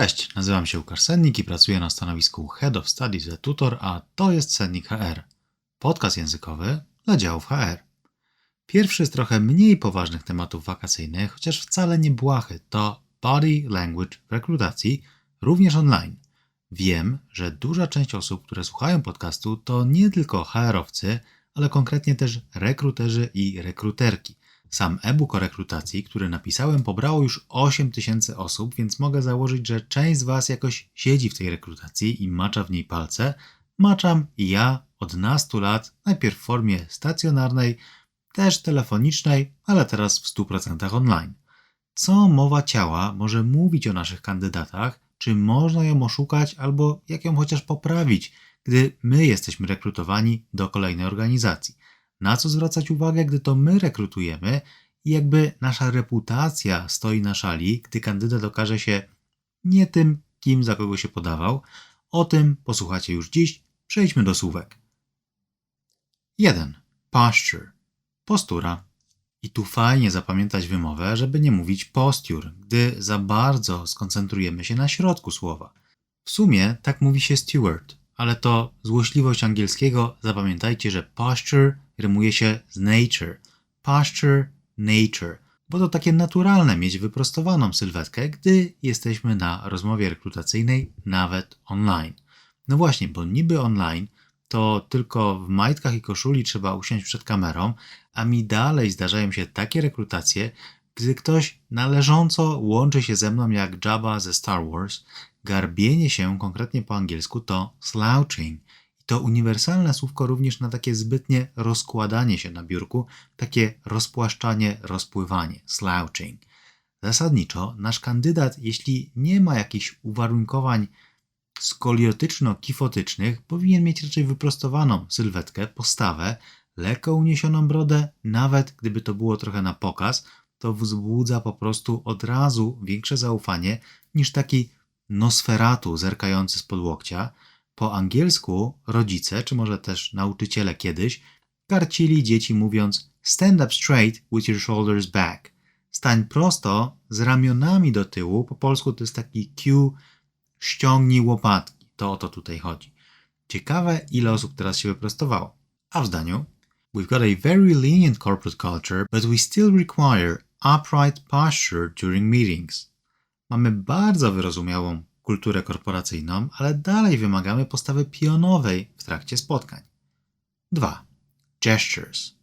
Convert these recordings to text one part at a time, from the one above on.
Cześć, nazywam się Łukasz Sennik i pracuję na stanowisku Head of Studies at Tutor, a to jest Sennik HR. Podcast językowy dla działów HR. Pierwszy z trochę mniej poważnych tematów wakacyjnych, chociaż wcale nie błahy, to Body Language w rekrutacji, również online. Wiem, że duża część osób, które słuchają podcastu, to nie tylko HR-owcy, ale konkretnie też rekruterzy i rekruterki. Sam e-book o rekrutacji, który napisałem, pobrało już 8 tysięcy osób, więc mogę założyć, że część z Was jakoś siedzi w tej rekrutacji i macza w niej palce. Maczam i ja od nastu lat, najpierw w formie stacjonarnej, też telefonicznej, ale teraz w 100% online. Co mowa ciała może mówić o naszych kandydatach, czy można ją oszukać albo jak ją chociaż poprawić, gdy my jesteśmy rekrutowani do kolejnej organizacji? Na co zwracać uwagę, gdy to my rekrutujemy i jakby nasza reputacja stoi na szali, gdy kandydat okaże się nie tym, kim za kogo się podawał? O tym posłuchacie już dziś. Przejdźmy do słówek. 1. Posture. Postura. I tu fajnie zapamiętać wymowę, żeby nie mówić posture, gdy za bardzo skoncentrujemy się na środku słowa. W sumie tak mówi się steward, ale to złośliwość angielskiego. Zapamiętajcie, że posture rymuje się z nature. Posture, nature. Bo to takie naturalne mieć wyprostowaną sylwetkę, gdy jesteśmy na rozmowie rekrutacyjnej, nawet online. No właśnie, bo niby online to tylko w majtkach i koszuli trzeba usiąść przed kamerą, a mi dalej zdarzają się takie rekrutacje, gdy ktoś należąco łączy się ze mną jak Jabba ze Star Wars, garbienie się konkretnie po angielsku to slouching. To uniwersalne słówko również na takie zbytnie rozkładanie się na biurku, takie rozpłaszczanie, rozpływanie, slouching. Zasadniczo nasz kandydat, jeśli nie ma jakichś uwarunkowań skoliotyczno-kifotycznych, powinien mieć raczej wyprostowaną sylwetkę, postawę, lekko uniesioną brodę, nawet gdyby to było trochę na pokaz, to wzbudza po prostu od razu większe zaufanie niż taki nosferatu zerkający z łokcia. Po angielsku rodzice, czy może też nauczyciele kiedyś, karcili dzieci mówiąc stand up straight with your shoulders back. Stań prosto z ramionami do tyłu. Po polsku to jest taki cue ściągnij łopatki. To o to tutaj chodzi. Ciekawe, ile osób teraz się wyprostowało. A w zdaniu We've got a very lenient corporate culture, but we still require upright posture during meetings. Mamy bardzo wyrozumiałą kulturę korporacyjną, ale dalej wymagamy postawy pionowej w trakcie spotkań. 2. Gestures.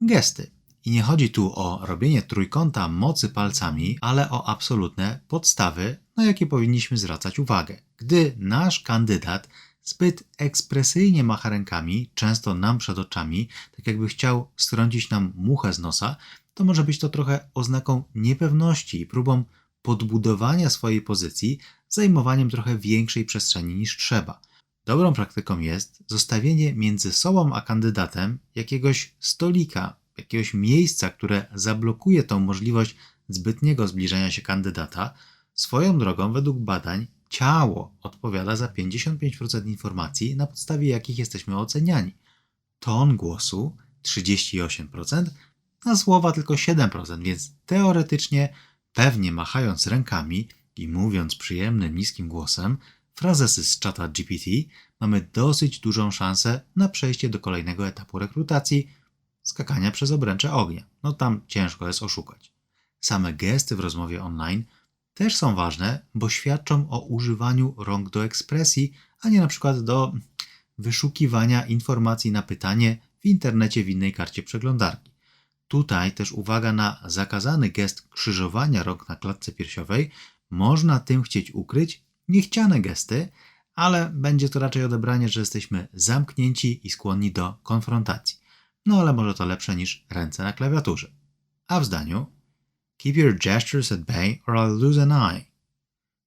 Gesty. I nie chodzi tu o robienie trójkąta mocy palcami, ale o absolutne podstawy, na jakie powinniśmy zwracać uwagę. Gdy nasz kandydat zbyt ekspresyjnie macha rękami, często nam przed oczami, tak jakby chciał strącić nam muchę z nosa, to może być to trochę oznaką niepewności i próbą podbudowania swojej pozycji zajmowaniem trochę większej przestrzeni niż trzeba. Dobrą praktyką jest zostawienie między sobą a kandydatem jakiegoś stolika, jakiegoś miejsca, które zablokuje tą możliwość zbytniego zbliżenia się kandydata. Swoją drogą, według badań, ciało odpowiada za 55% informacji, na podstawie jakich jesteśmy oceniani. Ton głosu 38%, na słowa tylko 7%, więc teoretycznie, pewnie machając rękami i mówiąc przyjemnym, niskim głosem, frazesy z czata GPT, mamy dosyć dużą szansę na przejście do kolejnego etapu rekrutacji skakania przez obręcze ognia. No tam ciężko jest oszukać. Same gesty w rozmowie online też są ważne, bo świadczą o używaniu rąk do ekspresji, a nie na przykład do wyszukiwania informacji na pytanie w internecie w innej karcie przeglądarki. Tutaj też uwaga na zakazany gest krzyżowania rąk na klatce piersiowej. Można tym chcieć ukryć niechciane gesty, ale będzie to raczej odebranie, że jesteśmy zamknięci i skłonni do konfrontacji. No ale może to lepsze niż ręce na klawiaturze. A w zdaniu Keep your gestures at bay or I'll lose an eye.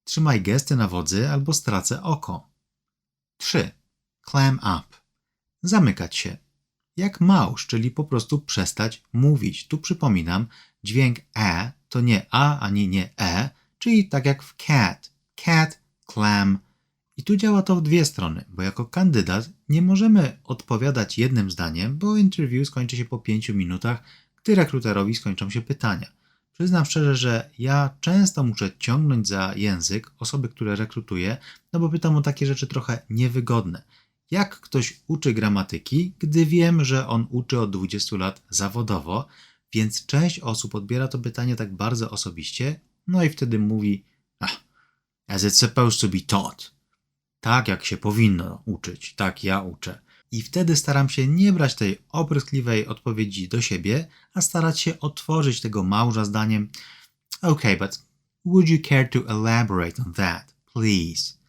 Trzymaj gesty na wodzy albo stracę oko. 3. Clam up. Zamykać się. Jak małż, czyli po prostu przestać mówić. Tu przypominam, dźwięk e to nie a ani nie e, czyli tak jak w cat. Cat, clam. I tu działa to w dwie strony, bo jako kandydat nie możemy odpowiadać jednym zdaniem, bo interview skończy się po 5 minutach, gdy rekruterowi skończą się pytania. Przyznam szczerze, że ja często muszę ciągnąć za język osoby, które rekrutuję, no bo pytam o takie rzeczy trochę niewygodne. Jak ktoś uczy gramatyki, gdy wiem, że on uczy od 20 lat zawodowo, więc część osób odbiera to pytanie tak bardzo osobiście, no i wtedy mówi, ah, as it's supposed to be taught. Tak jak się powinno uczyć, tak ja uczę. I wtedy staram się nie brać tej opryskliwej odpowiedzi do siebie, a starać się otworzyć tego małża zdaniem Okay, but would you care to elaborate on that, please?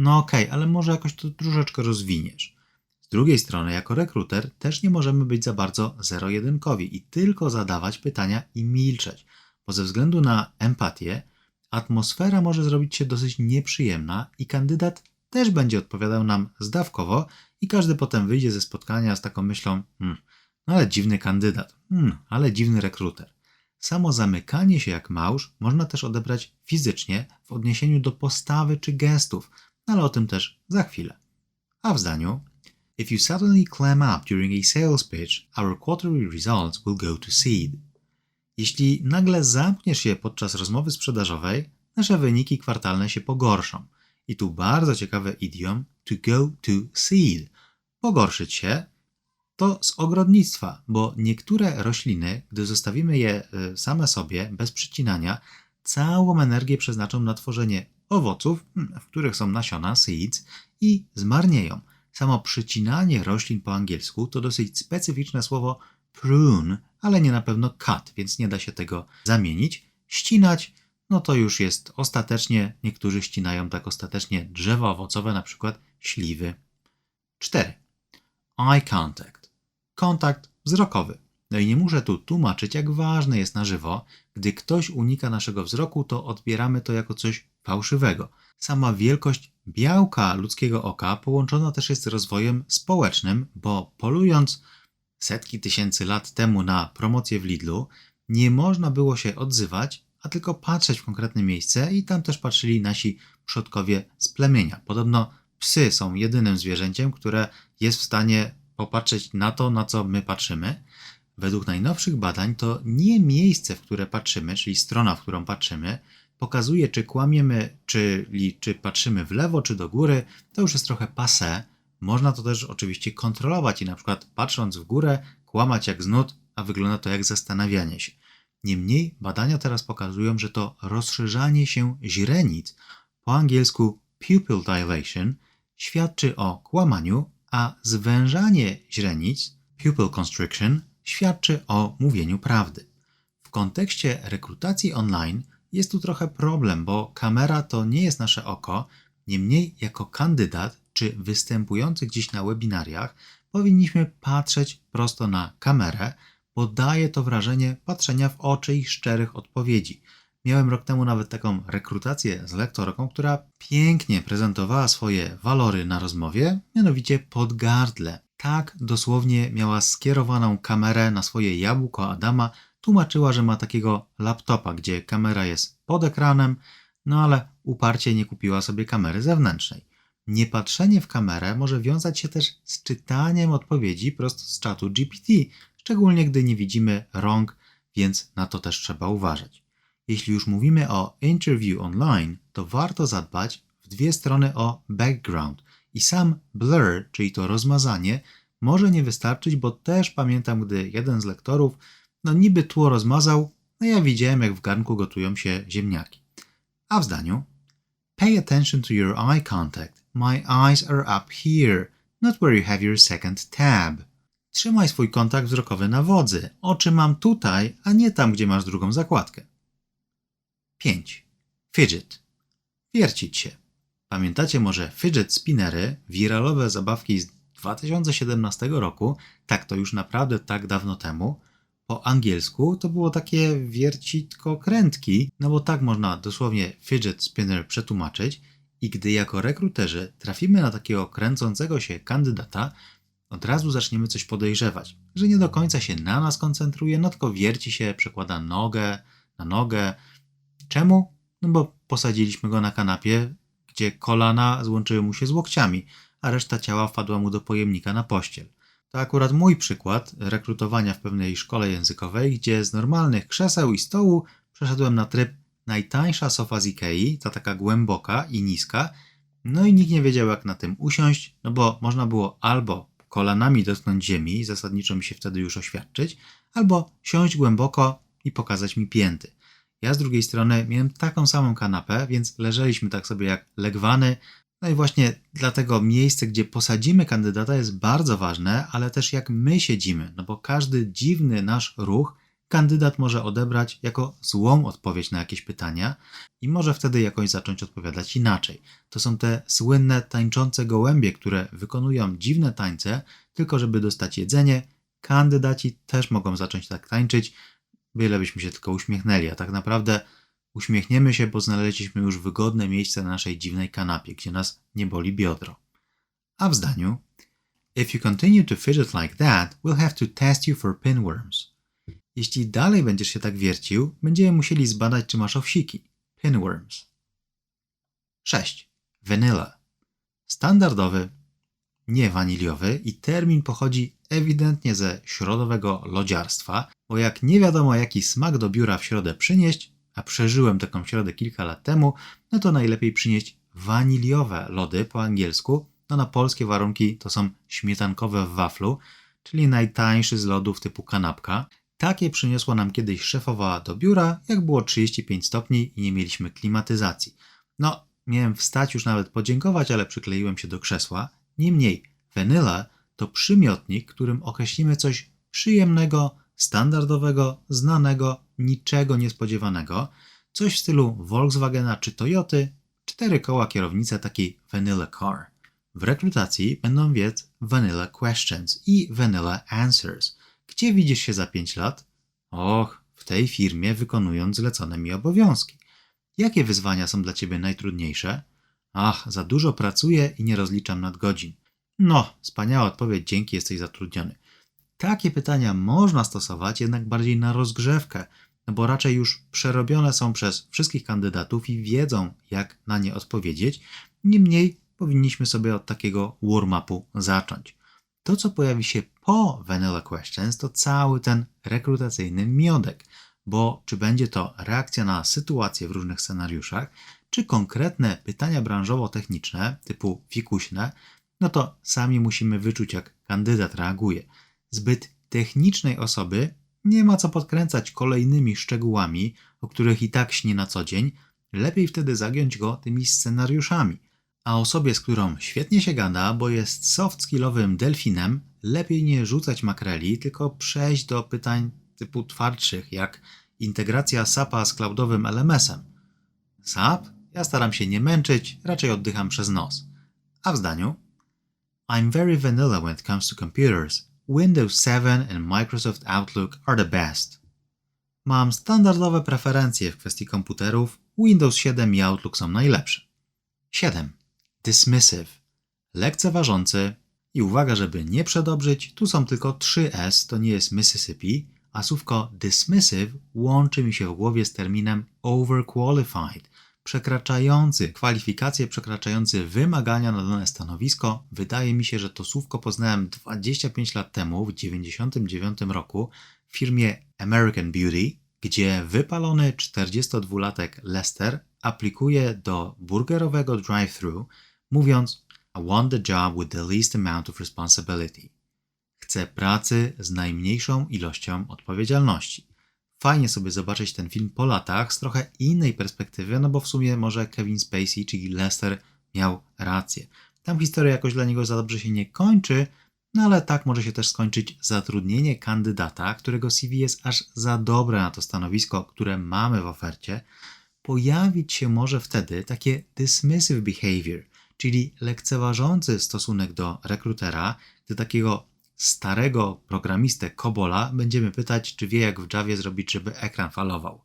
No okej, okay, ale może jakoś to troszeczkę rozwiniesz. Z drugiej strony, jako rekruter też nie możemy być za bardzo zero-jedynkowi i tylko zadawać pytania i milczeć, bo ze względu na empatię atmosfera może zrobić się dosyć nieprzyjemna i kandydat też będzie odpowiadał nam zdawkowo i każdy potem wyjdzie ze spotkania z taką myślą, hmm, no ale dziwny kandydat, hmm, ale dziwny rekruter. Samo zamykanie się jak małż można też odebrać fizycznie w odniesieniu do postawy czy gestów, ale o tym też za chwilę. A w zdaniu If you suddenly clam up during a sales pitch, our quarterly results will go to seed. Jeśli nagle zamkniesz się podczas rozmowy sprzedażowej, nasze wyniki kwartalne się pogorszą. I tu bardzo ciekawy idiom to go to seed. Pogorszyć się to z ogrodnictwa, bo niektóre rośliny, gdy zostawimy je e, same sobie, bez przycinania, całą energię przeznaczą na tworzenie owoców, hmm, w których są nasiona, seeds, i zmarnieją. Samo przycinanie roślin po angielsku to dosyć specyficzne słowo prune, ale nie na pewno cut, więc nie da się tego zamienić. Ścinać no to już jest ostatecznie, niektórzy ścinają tak ostatecznie drzewa owocowe, na przykład śliwy. 4. Eye contact. Kontakt wzrokowy. No i nie muszę tu tłumaczyć, jak ważne jest na żywo. Gdy ktoś unika naszego wzroku, to odbieramy to jako coś fałszywego. Sama wielkość białka ludzkiego oka połączona też jest z rozwojem społecznym, bo polując setki tysięcy lat temu na promocję w Lidlu, nie można było się odzywać, a tylko patrzeć w konkretne miejsce i tam też patrzyli nasi przodkowie z plemienia. Podobno psy są jedynym zwierzęciem, które jest w stanie popatrzeć na to, na co my patrzymy. Według najnowszych badań to nie miejsce, w które patrzymy, czyli strona, w którą patrzymy, pokazuje, czy kłamiemy, czyli czy patrzymy w lewo, czy do góry. To już jest trochę passe. Można to też oczywiście kontrolować i na przykład patrząc w górę, kłamać jak znud, a wygląda to jak zastanawianie się. Niemniej badania teraz pokazują, że to rozszerzanie się źrenic, po angielsku pupil dilation, świadczy o kłamaniu, a zwężanie źrenic, pupil constriction, świadczy o mówieniu prawdy. W kontekście rekrutacji online jest tu trochę problem, bo kamera to nie jest nasze oko, niemniej jako kandydat czy występujący gdzieś na webinariach powinniśmy patrzeć prosto na kamerę, bo daje to wrażenie patrzenia w oczy i szczerych odpowiedzi. Miałem rok temu nawet taką rekrutację z lektorką, która pięknie prezentowała swoje walory na rozmowie, mianowicie pod gardle. Tak dosłownie miała skierowaną kamerę na swoje jabłko Adama, tłumaczyła, że ma takiego laptopa, gdzie kamera jest pod ekranem, no ale uparcie nie kupiła sobie kamery zewnętrznej. Niepatrzenie w kamerę może wiązać się też z czytaniem odpowiedzi prosto z czatu GPT, szczególnie gdy nie widzimy rąk, więc na to też trzeba uważać. Jeśli już mówimy o interview online, to warto zadbać w dwie strony o background i sam blur, czyli to rozmazanie, może nie wystarczyć, bo też pamiętam, gdy jeden z lektorów, no niby tło rozmazał, no ja widziałem, jak w garnku gotują się ziemniaki. A w zdaniu Pay attention to your eye contact. My eyes are up here, not where you have your second tab. Trzymaj swój kontakt wzrokowy na wodzy. Oczy mam tutaj, a nie tam, gdzie masz drugą zakładkę. 5. Fidget. Wiercić się. Pamiętacie może fidget spinnery, wiralowe zabawki z 2017 roku? Tak, to już naprawdę tak dawno temu. Po angielsku to było takie wiercitko krętki, no bo tak można dosłownie fidget spinner przetłumaczyć. I gdy jako rekruterzy trafimy na takiego kręcącego się kandydata, od razu zaczniemy coś podejrzewać, że nie do końca się na nas koncentruje, no tylko wierci się, przekłada nogę na nogę. Czemu? No bo posadziliśmy go na kanapie, gdzie kolana złączyły mu się z łokciami, a reszta ciała wpadła mu do pojemnika na pościel. To akurat mój przykład rekrutowania w pewnej szkole językowej, gdzie z normalnych krzeseł i stołu przeszedłem na tryb najtańsza sofa z Ikei, ta taka głęboka i niska, no i nikt nie wiedział jak na tym usiąść, no bo można było albo kolanami dotknąć ziemi, zasadniczo mi się wtedy już oświadczyć, albo siąść głęboko i pokazać mi pięty. Ja z drugiej strony miałem taką samą kanapę, więc leżeliśmy tak sobie jak legwany. No i właśnie dlatego miejsce, gdzie posadzimy kandydata jest bardzo ważne, ale też jak my siedzimy, no bo każdy dziwny nasz ruch kandydat może odebrać jako złą odpowiedź na jakieś pytania i może wtedy jakoś zacząć odpowiadać inaczej. To są te słynne tańczące gołębie, które wykonują dziwne tańce, tylko żeby dostać jedzenie. Kandydaci też mogą zacząć tak tańczyć, byle byśmy się tylko uśmiechnęli, a tak naprawdę uśmiechniemy się, bo znaleźliśmy już wygodne miejsce na naszej dziwnej kanapie, gdzie nas nie boli biodro. A w zdaniu If you continue to fidget like that, we'll have to test you for pinworms. Jeśli dalej będziesz się tak wiercił, będziemy musieli zbadać, czy masz owsiki. Pinworms. 6. Vanilla. Standardowy, nie waniliowy i termin pochodzi ewidentnie ze środowego lodziarstwa, bo jak nie wiadomo jaki smak do biura w środę przynieść, a przeżyłem taką środę kilka lat temu, no to najlepiej przynieść waniliowe lody po angielsku, no na polskie warunki to są śmietankowe w waflu, czyli najtańszy z lodów typu kanapka. Takie przyniosła nam kiedyś szefowa do biura, jak było 35 stopni i nie mieliśmy klimatyzacji. No, miałem wstać już nawet podziękować, ale przykleiłem się do krzesła. Niemniej, vanilla to przymiotnik, którym określimy coś przyjemnego, standardowego, znanego, niczego niespodziewanego, coś w stylu Volkswagena czy Toyoty, cztery koła kierownice takiej vanilla car. W rekrutacji będą wiedz vanilla questions i vanilla answers. Gdzie widzisz się za 5 lat? Och, w tej firmie wykonując zlecone mi obowiązki. Jakie wyzwania są dla ciebie najtrudniejsze? Ach, za dużo pracuję i nie rozliczam nadgodzin. No, wspaniała odpowiedź, dzięki jesteś zatrudniony. Takie pytania można stosować jednak bardziej na rozgrzewkę, no bo raczej już przerobione są przez wszystkich kandydatów i wiedzą, jak na nie odpowiedzieć. Niemniej powinniśmy sobie od takiego warm-upu zacząć. To, co pojawi się po Vanilla Questions, to cały ten rekrutacyjny miodek, bo czy będzie to reakcja na sytuację w różnych scenariuszach, czy konkretne pytania branżowo-techniczne typu fikuśne, no to sami musimy wyczuć, jak kandydat reaguje. Zbyt technicznej osoby nie ma co podkręcać kolejnymi szczegółami, o których i tak śni na co dzień, lepiej wtedy zagiąć go tymi scenariuszami. A osobie, z którą świetnie się gada, bo jest soft skillowym delfinem, lepiej nie rzucać makreli, tylko przejść do pytań typu twardszych, jak integracja SAP-a z cloudowym LMS-em. SAP? Ja staram się nie męczyć, raczej oddycham przez nos. A w zdaniu? I'm very vanilla when it comes to computers. Windows 7 and Microsoft Outlook are the best. Mam standardowe preferencje w kwestii komputerów. Windows 7 i Outlook są najlepsze. 7. Dismissive. Lekceważący. I uwaga, żeby nie przedobrzyć, tu są tylko 3 S, to nie jest Mississippi, a słówko dismissive łączy mi się w głowie z terminem overqualified, przekraczający kwalifikacje, przekraczający wymagania na dane stanowisko. Wydaje mi się, że to słówko poznałem 25 lat temu, w 1999 roku, w firmie American Beauty, gdzie wypalony 42-latek Lester aplikuje do burgerowego drive-thru, mówiąc I want the job with the least amount of responsibility. Chcę pracy z najmniejszą ilością odpowiedzialności fajnie sobie zobaczyć ten film po latach z trochę innej perspektywy, no bo w sumie może Kevin Spacey, czyli Lester, miał rację. Tam historia jakoś dla niego za dobrze się nie kończy, no ale tak może się też skończyć zatrudnienie kandydata, którego CV jest aż za dobre na to stanowisko, które mamy w ofercie. Pojawić się może wtedy takie dismissive behavior, czyli lekceważący stosunek do rekrutera, do takiego starego programistę Kobola będziemy pytać, czy wie jak w Javie zrobić, żeby ekran falował.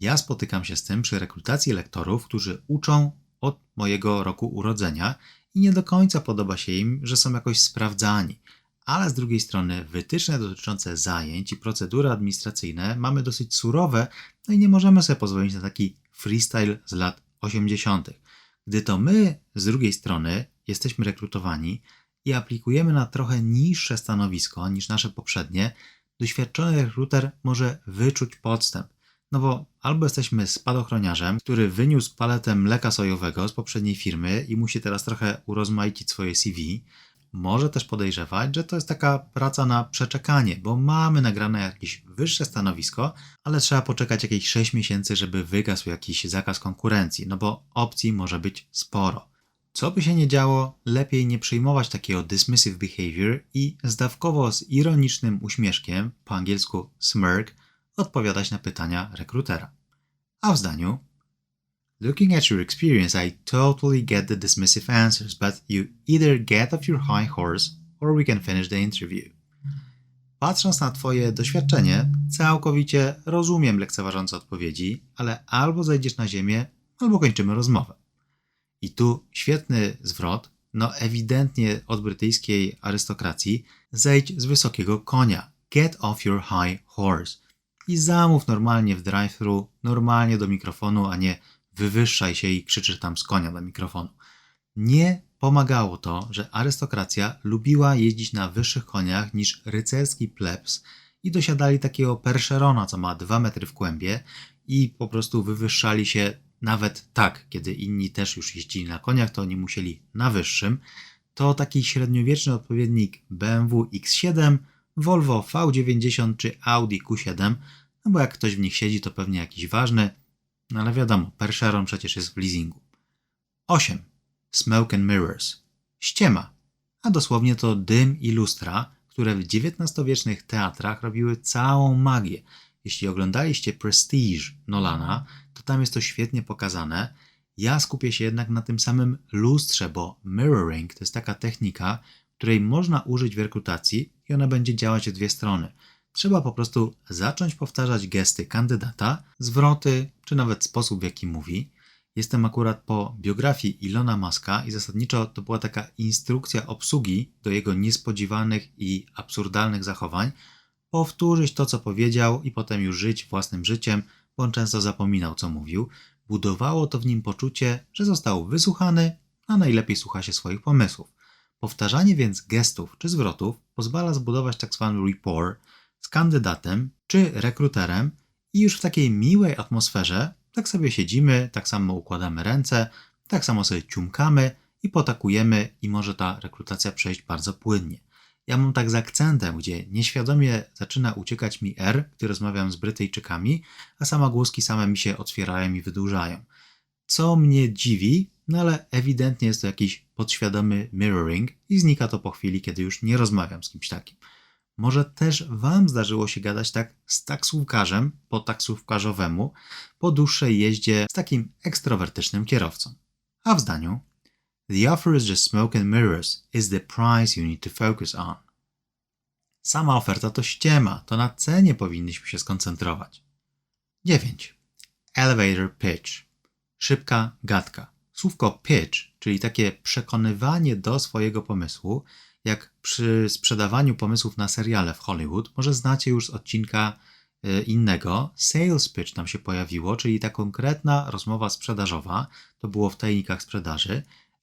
Ja spotykam się z tym przy rekrutacji lektorów, którzy uczą od mojego roku urodzenia i nie do końca podoba się im, że są jakoś sprawdzani. Ale z drugiej strony wytyczne dotyczące zajęć i procedury administracyjne mamy dosyć surowe, no i nie możemy sobie pozwolić na taki freestyle z lat 80. Gdy to my z drugiej strony jesteśmy rekrutowani, i aplikujemy na trochę niższe stanowisko niż nasze poprzednie, doświadczony rekruter może wyczuć podstęp. No bo albo jesteśmy spadochroniarzem, który wyniósł paletę mleka sojowego z poprzedniej firmy i musi teraz trochę urozmaicić swoje CV. Może też podejrzewać, że to jest taka praca na przeczekanie, bo mamy nagrane jakieś wyższe stanowisko, ale trzeba poczekać jakieś 6 miesięcy, żeby wygasł jakiś zakaz konkurencji, no bo opcji może być sporo. Co by się nie działo, lepiej nie przyjmować takiego dismissive behavior i zdawkowo z ironicznym uśmieszkiem, po angielsku smirk, odpowiadać na pytania rekrutera. A w zdaniu Looking at your experience, I totally get the dismissive answers, but you either get off your high horse or we can finish the interview. Patrząc na Twoje doświadczenie, całkowicie rozumiem lekceważące odpowiedzi, ale albo zejdziesz na ziemię, albo kończymy rozmowę. I tu świetny zwrot, no ewidentnie od brytyjskiej arystokracji, zejdź z wysokiego konia. Get off your high horse. I zamów normalnie w drive-thru, normalnie do mikrofonu, a nie wywyższaj się i krzyczysz tam z konia do mikrofonu. Nie pomagało to, że arystokracja lubiła jeździć na wyższych koniach niż rycerski plebs i dosiadali takiego perszerona, co ma 2 metry w kłębie i po prostu wywyższali się nawet tak, kiedy inni też już jeździli na koniach, to oni musieli na wyższym. To taki średniowieczny odpowiednik BMW X7, Volvo V90 czy Audi Q7, no bo jak ktoś w nich siedzi, to pewnie jakiś ważny, no ale wiadomo, Percheron przecież jest w leasingu. 8. Smoke and Mirrors. Ściema, a dosłownie to dym i lustra, które w XIX-wiecznych teatrach robiły całą magię. Jeśli oglądaliście Prestige Nolana, to tam jest to świetnie pokazane. Ja skupię się jednak na tym samym lustrze, bo mirroring to jest taka technika, której można użyć w rekrutacji i ona będzie działać w dwie strony. Trzeba po prostu zacząć powtarzać gesty kandydata, zwroty, czy nawet sposób, w jaki mówi. Jestem akurat po biografii Ilona Maska i zasadniczo to była taka instrukcja obsługi do jego niespodziewanych i absurdalnych zachowań. Powtórzyć to, co powiedział i potem już żyć własnym życiem, bo on często zapominał, co mówił. Budowało to w nim poczucie, że został wysłuchany, a najlepiej słucha się swoich pomysłów. Powtarzanie więc gestów czy zwrotów pozwala zbudować tak zwany rapport z kandydatem czy rekruterem i już w takiej miłej atmosferze tak sobie siedzimy, tak samo układamy ręce, tak samo sobie ciumkamy i potakujemy i może ta rekrutacja przejść bardzo płynnie. Ja mam tak z akcentem, gdzie nieświadomie zaczyna uciekać mi R, gdy rozmawiam z Brytyjczykami, a samogłoski same mi się otwierają i wydłużają. Co mnie dziwi, no ale ewidentnie jest to jakiś podświadomy mirroring i znika to po chwili, kiedy już nie rozmawiam z kimś takim. Może też Wam zdarzyło się gadać tak z taksówkarzem po taksówkarzowemu po dłuższej jeździe z takim ekstrowertycznym kierowcą. A w zdaniu The offer is just smoke and mirrors is the price you need to focus on. Sama oferta to ściema, to na cenie powinniśmy się skoncentrować. 9. Elevator pitch. Szybka gadka. Słówko pitch, czyli takie przekonywanie do swojego pomysłu, jak przy sprzedawaniu pomysłów na seriale w Hollywood, może znacie już z odcinka e, innego. Sales pitch tam się pojawiło, czyli ta konkretna rozmowa sprzedażowa, to było w tajnikach sprzedaży.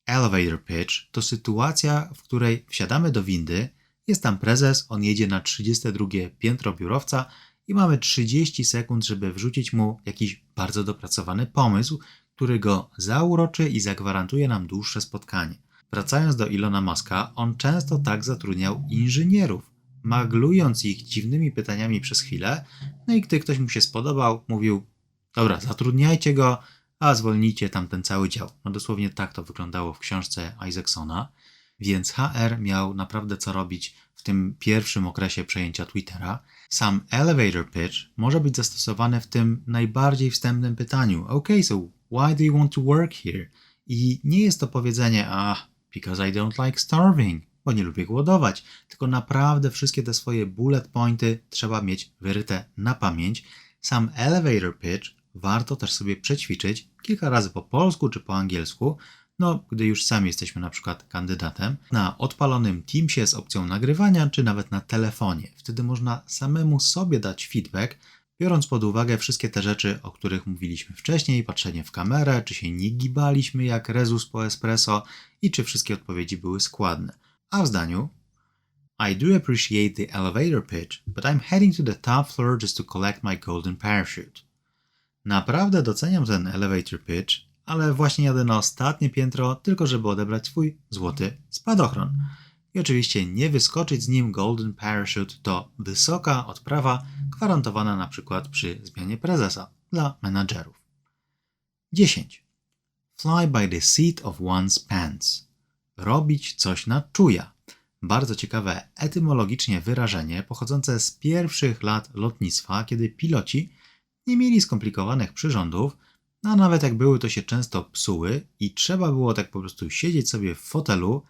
Elevator pitch to sytuacja, w której wsiadamy do windy, jest tam prezes, on jedzie na 32 piętro biurowca i mamy 30 sekund, żeby wrzucić mu jakiś bardzo dopracowany pomysł, który go zauroczy i zagwarantuje nam dłuższe spotkanie. Wracając do Ilona Maska, on często tak zatrudniał inżynierów, maglując ich dziwnymi pytaniami przez chwilę, no i gdy ktoś mu się spodobał, mówił: Dobra, zatrudniajcie go, a zwolnijcie tamten cały dział. No dosłownie tak to wyglądało w książce Isaacsona, więc HR miał naprawdę co robić w tym pierwszym okresie przejęcia Twittera. Sam elevator pitch może być zastosowany w tym najbardziej wstępnym pytaniu: OK, so why do you want to work here? I nie jest to powiedzenie, a because I don't like starving, bo nie lubię głodować, tylko naprawdę wszystkie te swoje bullet pointy trzeba mieć wyryte na pamięć. Sam elevator pitch warto też sobie przećwiczyć kilka razy po polsku czy po angielsku, no gdy już sami jesteśmy na przykład kandydatem, na odpalonym Teamsie z opcją nagrywania, czy nawet na telefonie. Wtedy można samemu sobie dać feedback, biorąc pod uwagę wszystkie te rzeczy, o których mówiliśmy wcześniej, patrzenie w kamerę, czy się nie gibaliśmy jak rezus po espresso i czy wszystkie odpowiedzi były składne. A w zdaniu I do appreciate the elevator pitch, but I'm heading to the top floor just to collect my golden parachute. Naprawdę doceniam ten elevator pitch, ale właśnie jadę na ostatnie piętro, tylko żeby odebrać swój złoty spadochron. I oczywiście nie wyskoczyć z nim Golden Parachute to wysoka odprawa, gwarantowana na przykład przy zmianie prezesa dla menadżerów. 10. Fly by the seat of one's pants. Robić coś na czuja. Bardzo ciekawe etymologicznie wyrażenie pochodzące z pierwszych lat lotnictwa, kiedy piloci nie mieli skomplikowanych przyrządów, a nawet jak były, to się często psuły i trzeba było tak po prostu siedzieć sobie w fotelu,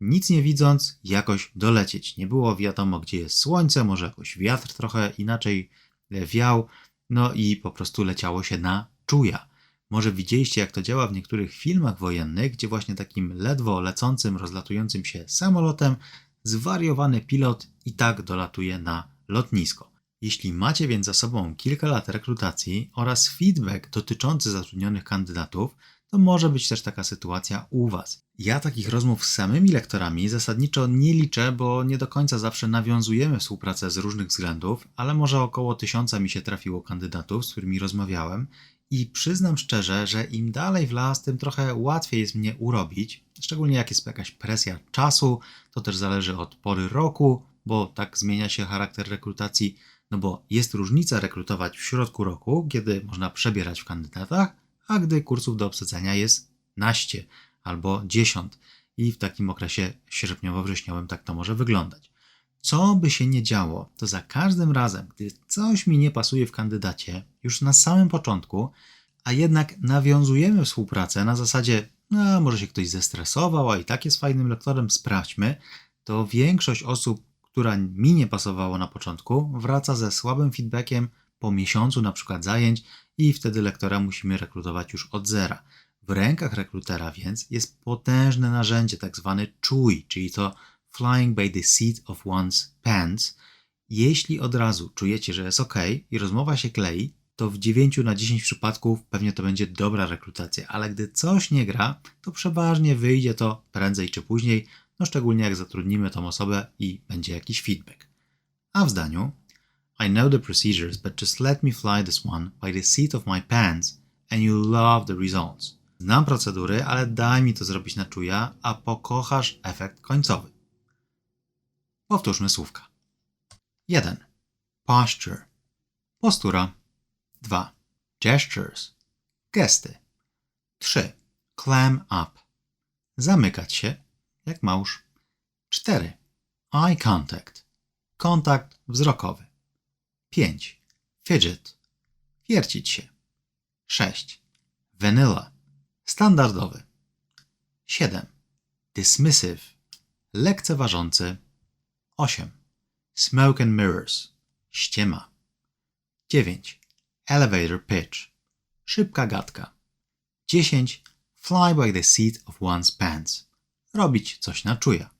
nic nie widząc, jakoś dolecieć. Nie było wiadomo, gdzie jest słońce, może jakoś wiatr trochę inaczej wiał, no i po prostu leciało się na czuja. Może widzieliście, jak to działa w niektórych filmach wojennych, gdzie właśnie takim ledwo lecącym, rozlatującym się samolotem zwariowany pilot i tak dolatuje na lotnisko. Jeśli macie więc za sobą kilka lat rekrutacji oraz feedback dotyczący zatrudnionych kandydatów, to może być też taka sytuacja u Was. Ja takich rozmów z samymi lektorami zasadniczo nie liczę, bo nie do końca zawsze nawiązujemy współpracę z różnych względów, ale może około tysiąca mi się trafiło kandydatów, z którymi rozmawiałem i przyznam szczerze, że im dalej w las, tym trochę łatwiej jest mnie urobić, szczególnie jak jest jakaś presja czasu, to też zależy od pory roku, bo tak zmienia się charakter rekrutacji, no bo jest różnica rekrutować w środku roku, kiedy można przebierać w kandydatach, a gdy kursów do obsadzenia jest naście albo dziesiąt i w takim okresie sierpniowo-wrześniowym tak to może wyglądać. Co by się nie działo, to za każdym razem, gdy coś mi nie pasuje w kandydacie, już na samym początku, a jednak nawiązujemy współpracę na zasadzie, no może się ktoś zestresował, a i tak jest fajnym lektorem, sprawdźmy, to większość osób, która mi nie pasowało na początku, wraca ze słabym feedbackiem po miesiącu na przykład zajęć i wtedy lektora musimy rekrutować już od zera. W rękach rekrutera więc jest potężne narzędzie, tak zwany czuj, czyli to flying by the seat of one's pants. Jeśli od razu czujecie, że jest ok i rozmowa się klei, to w 9 na 10 przypadków pewnie to będzie dobra rekrutacja, ale gdy coś nie gra, to przeważnie wyjdzie to prędzej czy później, no szczególnie jak zatrudnimy tą osobę i będzie jakiś feedback. A w zdaniu I know the procedures, but just let me fly this one by the seat of my pants and you'll love the results. Znam procedury, ale daj mi to zrobić na czuja, a pokochasz efekt końcowy. Powtórzmy słówka. 1. Posture. Postura. 2. Gestures. Gesty. 3. Clam up. Zamykać się, jak małż. 4. Eye contact. Kontakt wzrokowy. 5. Fidget. Wiercić się. 6. Vanilla. Standardowy. 7. Dismissive. Lekceważący. 8. Smoke and mirrors. Ściema. 9. Elevator pitch. Szybka gadka. 10. Fly by the seat of one's pants. Robić coś na czuja.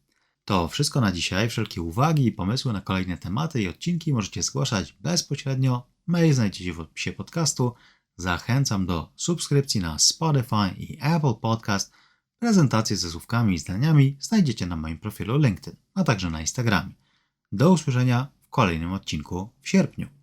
To wszystko na dzisiaj. Wszelkie uwagi i pomysły na kolejne tematy i odcinki możecie zgłaszać bezpośrednio. Mail znajdziecie w opisie podcastu. Zachęcam do subskrypcji na Spotify i Apple Podcast. Prezentacje ze słówkami i zdaniami znajdziecie na moim profilu LinkedIn, a także na Instagramie. Do usłyszenia w kolejnym odcinku w sierpniu.